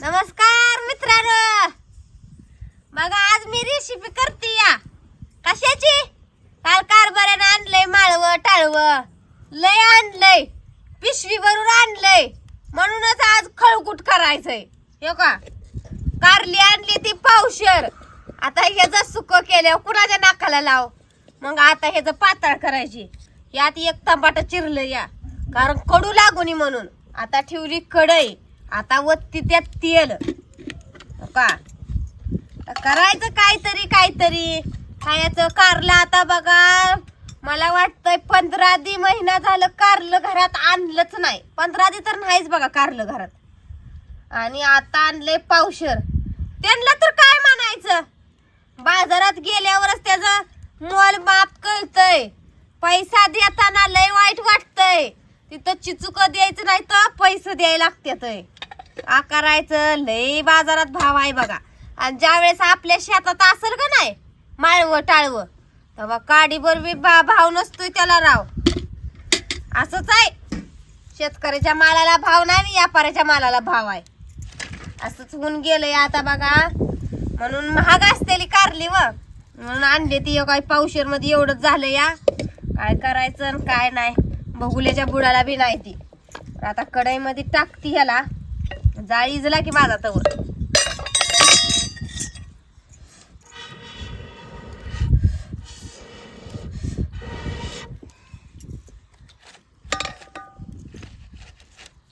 नमस्कार मित्रांनो. बघा आज मी रेसिपी करते या. कशाची? काल कारभाऱ्यानं आणलंय माळव टाळव. लय आणलंय. पिशवी भरून आणलंय. म्हणूनच आज खळकुट करायचंय. हो का? कारली आणली ती पावशर. आता ह्याचं सुक केल्यावर कुणाच्या नाकाला लाव? मग आता ह्याचं पातळ करायची. यात एक तंबाट चिरलं या. कारण कडू लागू म्हणून. आता ठेवली कढई. आता वत्ती त्यात तेल. का? करायचं काहीतरी काहीतरी. खायचं कारलं आता बघा. मला वाटतंय पंधरा दी महिना झालं कारलं घरात आणलंच नाही. पंधरा दी तर नाहीच बघा कारलं घरात. आणि आता आणलंय पावशर. त्यांना तर काय म्हणायचं? बाजारात गेल्यावरच त्याचं मोल माप कळतय. पैसा देताना लय वाईट वाटतंय. तिथं चिचुक द्यायचं नाही तर पैसे द्यायला लागतात आकारायचं लय बाजारात भाव आहे बघा. आणि ज्या वेळेस आपल्या शेतात असेल का नाही माळव टाळव तेव्हा काडीभर बी भा भाव नसतोय त्याला राव. असंच आहे. शेतकऱ्याच्या मालाला भाव नाही व्यापाऱ्याच्या मालाला भाव आहे. असंच होऊन गेलंय आता बघा. म्हणून महाग असतेली कारली व. म्हणून आणले ती काय पावशेरमध्ये एवढंच झालं या. काय करायचं आणि काय नाही. बघुल्याच्या बुडाला बी नाही ती. आता कढईमध्ये टाकती ह्याला. जाळी इजला की माझा तवर.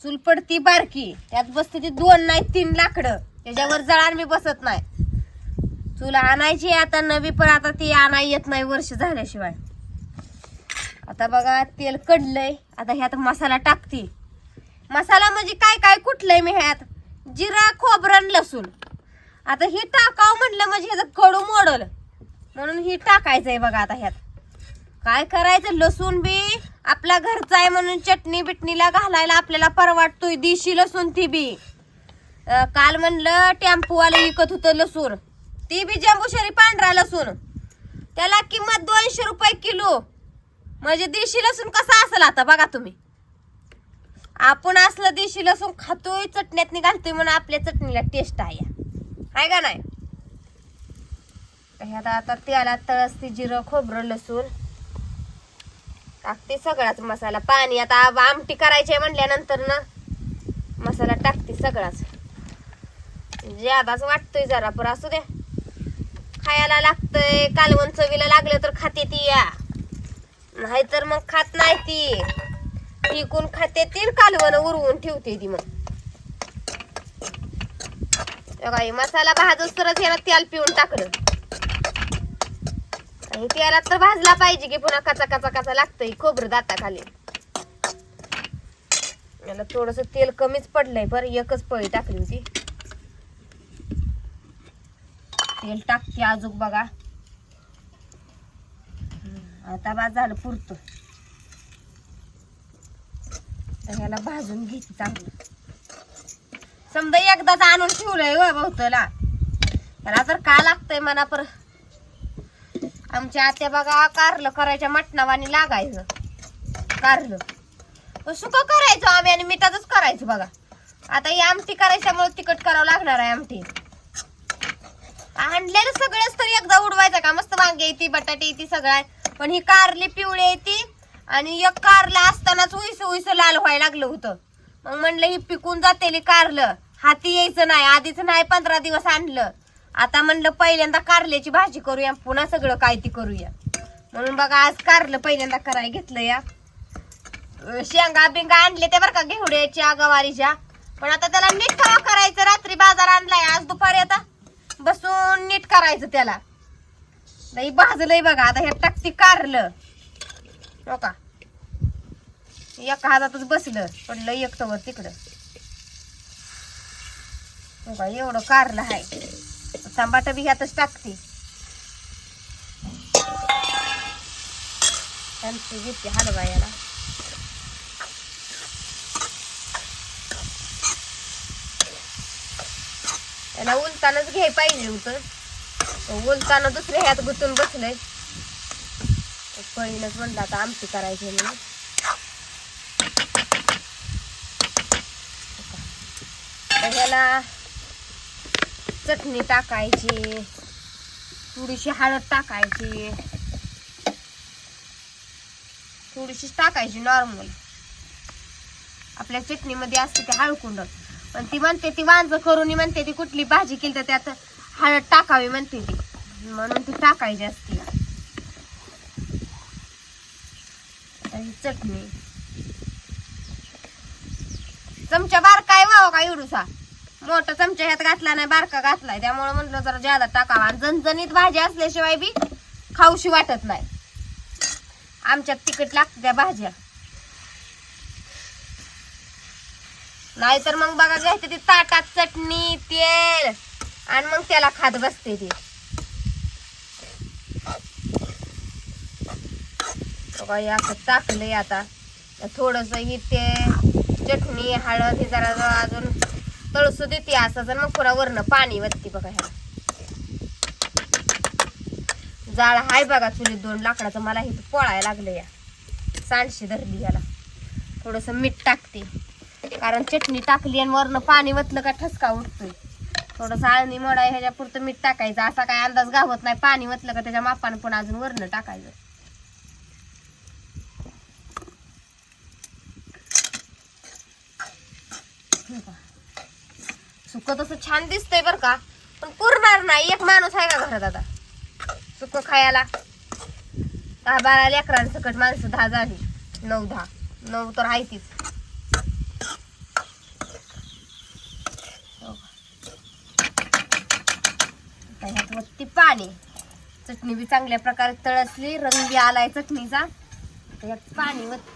चूल पडती बारकी. त्यात बसते ती दोन नाही तीन लाकडं. त्याच्यावर जळान मी बसत नाही. चूल आणायची आता नवी पण आता ती आणाय येत नाही वर्ष झाल्याशिवाय. आता बघा तेल कडलंय. आता ह्यात मसाला टाकती. मसाला म्हणजे काय काय कुठलंय मी ह्यात? जिरा खोबरं आणि लसूण. आता ही टाकावं म्हटलं म्हणजे ह्याचं कडू मोडल. म्हणून ही टाकायचंय बघा आता ह्यात. काय करायचं? लसूण बी आपला घरचा आहे म्हणून चटणी बिटणीला घालायला आपल्याला परवाटतोय दिशी लसूण ती बी. काल म्हणलं टेम्पोवाला विकत होतं लसूण. ती बी जंबुशरी पांढरा लसूण. त्याला किंमत दोनशे रुपये किलो. म्हणजे देशी लसूण कसा असेल आता बघा तुम्ही. आपण असलं देशी लसूण खातोय चटण्यात घालतोय म्हणून आपल्या चटणीला टेस्ट आहे. आहे का नाही? ह्यात आता त्याला तळसती जिरं खोबरं लसूण. टाकते सगळाच मसाला. पाणी आता आमटी करायची म्हणल्यानंतर ना मसाला टाकते सगळाच. ज्यादाच वाटतोय जरा पर असू दे. खायला लागतंय. कालवण चवीला लागलं तर खाते ती या. नाहीतर मग खात नाही ती. टिकून खाते तीन कालवण उरवून ठेवते ती मग. काही मसाला भाजूस तरच याला तेल पिऊन टाकलं. आणि त्याला तर भाजला पाहिजे की पुन्हा कचा कचा कचा लागतंय खोबरं दाता खाली याला थोडस तेल कमीच पडलंय बरं एकच पळी टाकली होती. तेल टाकते अजून बघा. आता बा झालं पुरतं. तर ह्याला भाजून घ्यायची चांगलं. समजा एकदाच आणून ठेवलंय व बहुतला त्याला तर का लागतंय मना पर. आमच्या आत्या बघा कारलं करायच्या मटणावानी लागायचं. कारलं. सुक करायचो आम्ही आणि मिठातच करायचो बघा. आता ही आमटी करायच्यामुळे तिखट करावं लागणार आहे आमटी. आणलेलं सगळंच तर एकदा उडवायचं का? मस्त वांगे येते बटाटे येते सगळं. आहे. पण ही कारली पिवळी येते. आणि एक कारला असतानाच उईस उईस लाल व्हायला लागलं होतं. मग म्हणलं ही पिकून जातेली कारलं. हाती यायचं नाही आधीच नाही पंधरा दिवस आणलं. आता म्हणलं पहिल्यांदा कारल्याची भाजी करूया पुन्हा सगळं काय ती करूया. म्हणून बघा आज कारलं पहिल्यांदा करायला घेतलं या. शेंगा बिंगा आणले ते बरं का घेवड्याच्या गवारीच्या. पण आता त्याला नीट खावा करायचं रात्री बाजार आणलाय आज दुपारी आता बसून नीट करायचं त्याला. नाही भाजलंय बघा आता हे टाकती कारलं. हो का? एका हातातच बसलं पडलं एक तवर तिकडं. हो का? एवढं कारलं आहे टमाटर बी ह्यातच टाकते. त्यांची घेते हलवा याला. याला उलतानाच घ्याय पाहिजे होतं. उलताना दुसऱ्या ह्यात गुतून बसलंय. पळीनच म्हणलं आता आमटी करायची म्हणून. ह्याला चटणी टाकायची थोडीशी हळद टाकायची. थोडीशी टाकायची नॉर्मल आपल्या चटणीमध्ये असते ते हळकुंड पण ती म्हणते ती वांज करून म्हणते ती कुठली भाजी केली तर त्यात हळद टाकावी म्हणते ती. म्हणून ती टाकायची असते. आता ही चटणी. चमचा बारका आहे वाव का एवढूसा? मोठा चमचा ह्यात घातला नाही बारका घातलाय. त्यामुळे म्हटलं जरा ज्यादा टाकावा. आणि जणजणीत भाजी असल्याशिवाय बी खाऊशी वाटत नाही. आमच्यात तिखट लागते त्या भाज्या. नाहीतर मग बघा घ्यायचं ती ताटात चटणी तेल आणि मग त्याला खात बसते ती. बघा हे असं टाकलंय आता. थोडंसं ही ते चटणी हळद हे जरा अजून तळसू देते असं. जर मग पुन्हा वरनं पाणी वरती बघा ह्याला. जाळ हाय बघा चुलीत दोन लाकडाचं. मला हे पोळायला लागलं या. सांडशी धरली याला. थोडंसं मीठ टाकते. कारण चटणी टाकली आणि वरनं पाणी वतलं का ठसका उठतोय थोडंसं आळणी मोडाय ह्याच्यापुरतं मीठ टाकायचं. असा काय अंदाज गावत नाही. पाणी वतलं का त्याच्या मापानं पण अजून वरनं टाकायचं. सुक तसं छान दिसतंय बर का. पण पुरणार नाही. एक माणूस आहे का घरात आता? सुक खायला. दहा बारा लेकरांसकट माणसं दहा झाली नऊ दहा. नऊ तर आहे तीच. हो ह्यात वरती पाणी. चटणी बी चांगल्या प्रकारे तळसली. रंग बी आलाय चटणीचा. आता ह्यात पाणी वरती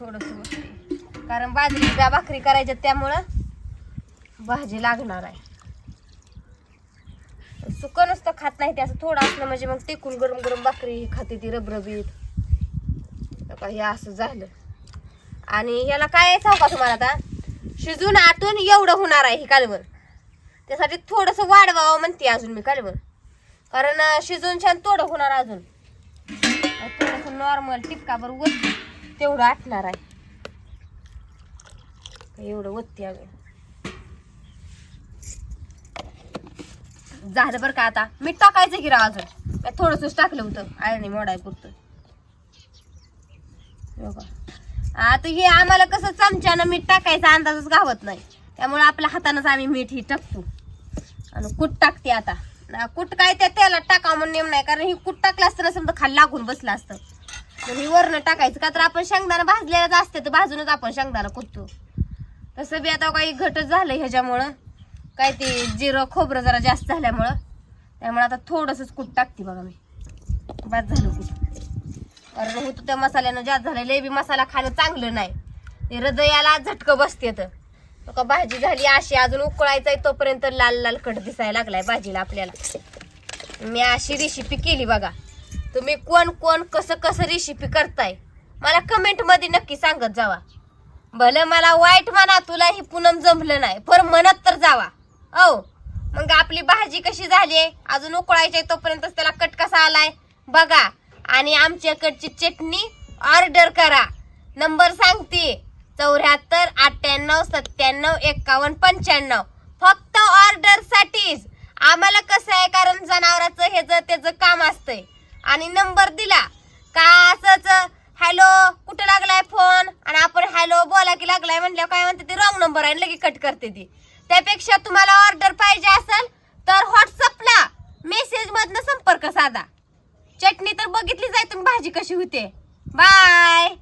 थोडस कारण बाजरीच्या भाकरी करायच्या त्यामुळं भाजी लागणार आहे. सुक नुसतं खात नाही ते असं थोडं असलं म्हणजे मग टेकून गरम गरम भाकरी खाते ती रबरबीत. हे असं झालं. आणि ह्याला काय आहे सांगू का तुम्हाला आता? शिजून आतून एवढं होणार आहे ही कालवण. त्यासाठी थोडस वाढवावं म्हणते अजून मी कालवण. कारण शिजून छान थोडं होणार अजून. थोडस नॉर्मल टिपकाभर वरती. तेवढं आटणार आहे. एवढं वत्ती अजून झालं बरं का आता? मीठ टाकायचं की राव अजून? काय थोडंसंच टाकलं होतं. आळणी मोडाय पुरतं. हो का? आता हे आम्हाला कसं चमच्यानं मीठ टाकायचा अंदाजच गावत नाही. त्यामुळे आपल्या हातानंच आम्ही मीठ ही टाकतो. आणि कूट टाकते आता. ना कूट काय त्या तेलात टाकावं म्हणून नेम नाही कारण ही कूट टाकलं असतं ना समजा खाली लागून बसलं असतं. मग ही वरण टाकायचं का तर आपण शेंगदाणा भाजलेलाच असते तर भाजूनच आपण शेंगदाणा कुटतो. तसं बी आता काही घटच झालं ह्याच्यामुळं. काय ते जिरं खोबरं जरा जास्त झाल्यामुळं. त्यामुळे आता थोडंसंच कूट टाकते बघा मी. बाद झालं कूट. कारण होतं त्या मसाल्यानं जास्त झालं लय बी मसाला खाणं चांगलं नाही. ते हृदयाला झटकं बसते तर. का भाजी झाली अशी अजून उकळायचा तोपर्यंत लाल लाल कट दिसायला लागलाय भाजीला आपल्याला. मी अशी रेसिपी केली बघा. तुम्ही कोण कोण कसं कसं रेसिपी करताय? मला कमेंटमध्ये नक्की सांगत जावा. भलं मला वाईट म्हणा तुला ही जमलं नाही. पर म्हणत तर जावा. औ मग आपली भाजी कशी झाली? अजून उकळायची तोपर्यंत त्याला कट कसा आलाय? बघा. आणि आमच्याकडची चटणी ऑर्डर करा. नंबर सांगते. चौऱ्याहत्तर अठ्ठ्याण्णव सत्त्याण्णव एकावन्न पंच्याण्णव. फक्त ऑर्डरसाठीच आम्हाला कसं आहे कारण जनावराचं हे जर त्याचं काम असतंय? आणि नंबर दिला. का असंच हॅलो कुठं लागलाय फोन? आणि आपण हॅलो बोला की लागलाय म्हटल्यावर काय म्हणते ते रॉंग नंबर आहे लगे कट करते ती. त्यापेक्षा तुम्हाला ऑर्डर पाहिजे असेल तर व्हॉट्सअपला मेसेज मधनं संपर्क साधा. चटणी तर बघितलीच आहे तुम्ही भाजी कशी होते. बाय!